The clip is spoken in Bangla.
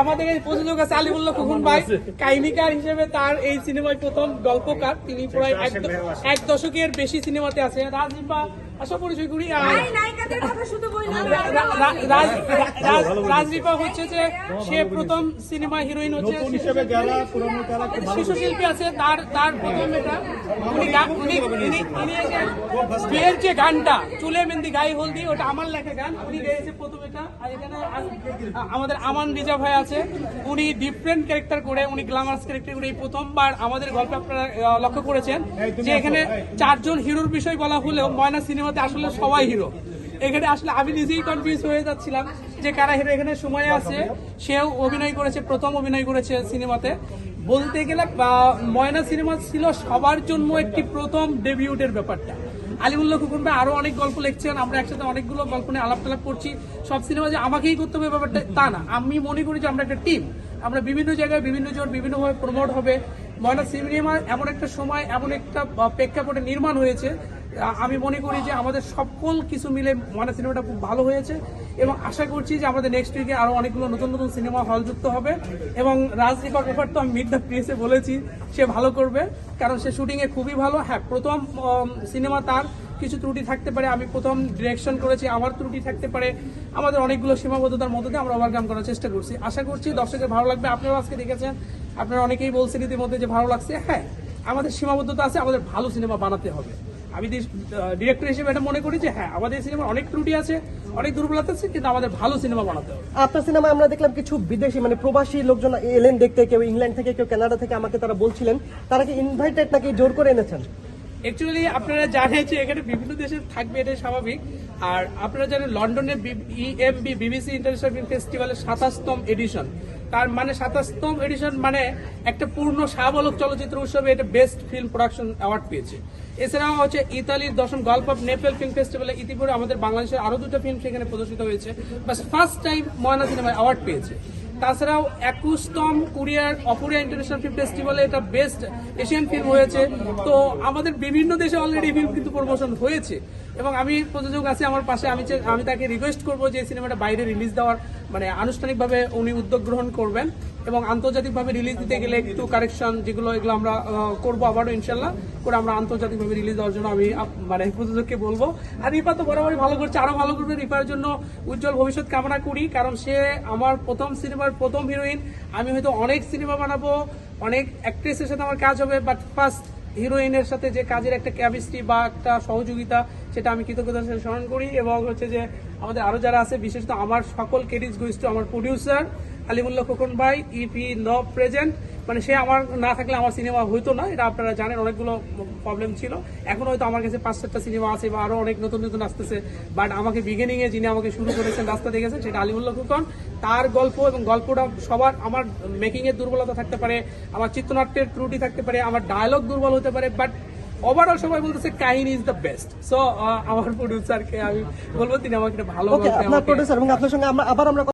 আমাদের এই প্রযোজক আছে আলিমুল্লাহ খুকুন ভাই কাহিনীকার হিসেবে তার এই সিনেমায় প্রথম গল্পকার। তিনি প্রায় এক এক দশকের বেশি সিনেমাতে আছে। রাজদীপা আশা পরিচয় করি রাজদীপা হচ্ছে যে সে প্রথম সিনেমা হিরোইন হচ্ছে শিশু শিল্পী আছে তার তার প্রথম এটা। উনি গা- উনি উনি উনি এই যে বিয়ের যে গানটা চুলে মেহেন্দি গায়ে হলদি ওটা আমার লেখা গান উনি গেয়েছে প্রথম এটা আর এখানে আমাদের আমান রিজা ভাই আছে। উনি ডিফারেন্ট ক্যারেক্টার করে উনি গ্ল্যামারাস ক্যারেক্টার করে এই প্রথমবার আমাদের গল্পে আপনারা লক্ষ্য করেছেন যে এখানে চারজন হিরোর বিষয় বলা হলেও ময়না সিনেমাতে আসলে সবাই হিরো। এখানে আসলে আমি নিজেই কনফিউজ হয়ে যাচ্ছিলাম যে কারা হিরো এখানে সময় আছে। সেও অভিনয় করেছে, প্রথম অভিনয় করেছে সিনেমাতে। বলতে গেলে ময়না সিনেমা ছিল সবার জন্য একটি প্রথম ডেবিউটের ব্যাপারটা। আলিমুল্লাহ খুকুন ভাই আরও অনেক গল্প লিখছেন, আমরা একসাথে অনেকগুলো গল্প নিয়ে আলাপ টালাপ করছি। সব সিনেমা যে আমাকেই করতে হবে ব্যাপারটা তা না। আমি মনে করি যে আমরা একটা টিম আমরা বিভিন্ন জায়গায় বিভিন্ন জন বিভিন্নভাবে প্রমোট হবে। ময়না সিনেমা এমন একটা সময়, এমন একটা প্রেক্ষাপটে নির্মাণ হয়েছে আমি মনে করি যে আমাদের সকল কিছু মিলে ময়না সিনেমাটা খুব ভালো হয়েছে এবং আশা করছি যে আমাদের নেক্সট উইকে আরও অনেকগুলো নতুন নতুন সিনেমা হল যুক্ত হবে এবং রাজনীকর ব্যাপার তো আমি মিড দ্য প্রিয়েসে বলেছি, সে ভালো করবে, কারণ সে শুটিংয়ে খুবই ভালো। হ্যাঁ প্রথম সিনেমা তার কিছু ত্রুটি থাকতে পারে, আমি প্রথম ডিরেকশন করেছি আমার ত্রুটি থাকতে পারে। আমাদের অনেকগুলো সীমাবদ্ধতার মধ্যে আমরা ওভারকাম করার চেষ্টা করছি। আশা করছি দর্শকের ভালো লাগবে। আপনারাও আজকে দেখেছেন, আপনারা অনেকেই বলছেন ইতিমধ্যে যে ভালো লাগছে। হ্যাঁ আমাদের সীমাবদ্ধতা আছে, আমাদের ভালো সিনেমা বানাতে হবে। আমি ডিরেক্টর হিসেবে এটা মনে করি যে হ্যাঁ আমাদের সিনেমার অনেক ত্রুটি আছে, অনেক দুর্বলতা আছে, কিন্তু আমাদের ভালো সিনেমা বানাতে হবে। আপনার সিনেমা আমরা দেখলাম কিছু বিদেশি মানে প্রবাসী লোকজন এলেন দেখতে, কেউ ইংল্যান্ড থেকে, কেউ কানাডা থেকে আমাকে তারা বলছিলেন, তারা কি ইনভাইটেড নাকি জোর করে এনেছেন? অ্যাকচুয়ালি আপনারা জানেন যে এখানে বিভিন্ন দেশে থাকবে এটাই স্বাভাবিক। আর আপনারা জানেন লন্ডনের ইএমবি বিবিসি ইন্টারন্যাশনাল ফিল্ম ফেস্টিভ্যালের সাতাশতম এডিশন তার মানে সাতাশতম এডিশন মানে একটা পূর্ণ সাবলক চলচ্চিত্র উৎসবে এটা বেস্ট ফিল্ম প্রোডাকশন অ্যাওয়ার্ড পেয়েছে। এছাড়াও হচ্ছে ইতালির দশম গল্প অফ নেপেল ফিল্ম ফেস্টিভ্যালে ইতিপূর্বে আমাদের বাংলাদেশের আরও দুটো ফিল্ম সেখানে প্রদর্শিত হয়েছে। বাস ফার্স্ট টাইম ময়না সিনেমায় অ্যাওয়ার্ড পেয়েছে। তাছাড়াও একুশতম কোরিয়ার অপুরিয়া ইন্টারন্যাশনাল ফিল্ম ফেস্টিভ্যালে এটা বেস্ট এশিয়ান ফিল্ম হয়েছে। তো আমাদের বিভিন্ন দেশে অলরেডি ফিল্ম কিন্তু প্রমোশন হয়েছে। এবং আমি প্রযোজক আছে আমার পাশে, আমি আমি তাকে রিকোয়েস্ট করব যে সিনেমাটা বাইরে রিলিজ দেওয়ার। মানে আনুষ্ঠানিকভাবে উনি উদ্যোগ গ্রহণ করবেন এবং আন্তর্জাতিকভাবে রিলিজ দিতে গেলে একটু কারেকশন যেগুলো, এগুলো আমরা করব আবারও ইনশাল্লাহ। করে আমরা আন্তর্জাতিকভাবে রিলিজ দেওয়ার জন্য আমি মানে প্রযোজককে বলব। আর রিপা তো বরাবরই ভালো করছে, আরও ভালো করবে রিপার জন্য উজ্জ্বল ভবিষ্যৎ কামনা করি, কারণ সে আমার প্রথম সিনেমার প্রথম হিরোইন আমি হয়তো অনেক সিনেমা বানাবো, অনেক অ্যাক্ট্রেসের সাথে আমার কাজ হবে বাট ফার্স্ট হিরোইনের সাথে যে কাজের একটা কেমিস্ট্রি বা একটা সহযোগিতা সেটা আমি কৃতজ্ঞতার সাথে স্মরণ করি এবং হচ্ছে যে আমাদের আরও যারা আছে, বিশেষত আমার সকল গোইস টু আমার প্রডিউসার আলিমুল্লাহ খোকন ভাই ইফ ই ন প্রেজেন্ট মানে সে আমার না থাকলে আমার সিনেমা হইতো না, এটা আপনারা জানেন, অনেকগুলো প্রবলেম ছিল। এখন হয়তো আমার কাছে পাঁচ সাতটা সিনেমা আছে বা আরও অনেক নতুন নতুন আসতেছে বাট আমাকে বিগিনিং এ যিনি আমাকে শুরু করেছেন, রাস্তা দেখেছেন সেটা আলিমুল্লাহ খোকন। তার গল্প এবং গল্পটা সবার, আমার মেকিং এর দুর্বলতা থাকতে পারে, আমার চিত্রনাট্যের ত্রুটি থাকতে পারে, আমার ডায়লগ দুর্বল হতে পারে বাট ওভারঅল সবাই বলতেছে কাহিনী ইজ দ্য বেস্ট সো আমার প্রোডিউসারকে আমি বলব তিনি আমাকে ভালো আপনার প্রোডিউসার এবং আপনার সঙ্গে আমরা আবার আমরা